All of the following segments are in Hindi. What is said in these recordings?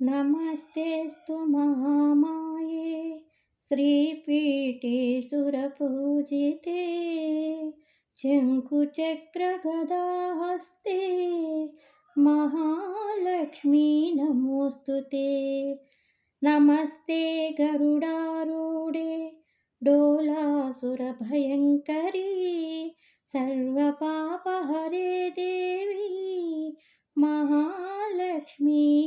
नमस्तेऽस्तु महामाये श्रीपीठे सुरपूजिते शङ्कुचक्रगदाहस्ते महालक्ष्मी नमोऽस्तु ते नमस्ते गरुडारूढे डोलासुरभयङ्करी सर्वपापहरे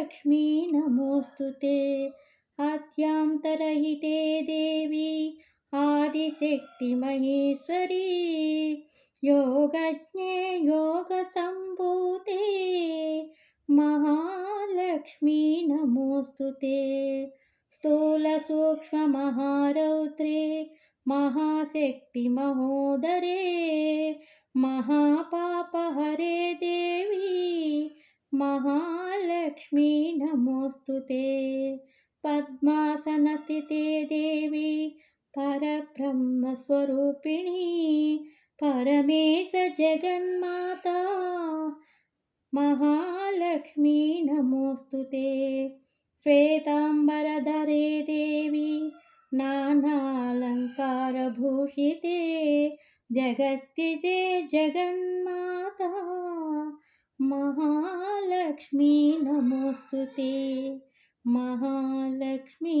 महालक्ष्मी नमोऽस्तु ते। आद्यान्तरहिते देवी आदिशक्तिमहेश्वरी योगज्ञे योगसम्भूते। महालक्ष्मी नमोऽस्तु ते। स्थूलसूक्ष्ममहारौद्रे महाशक्तिमहोदरे महापापहरे देवी महालक्ष्मी नमोऽस्तु ते। पद्मासनस्थिते देवी, परब्रह्मस्वरूपिणी, परमेश जगन्माता महालक्ष्मी नमोऽस्तु ते। श्वेताम्बरधरे देवी, नानालङ्कारभूषिते जगत्स्थिते जगन्माता महालक्ष्मी नमोस्तुते महालक्ष्मी।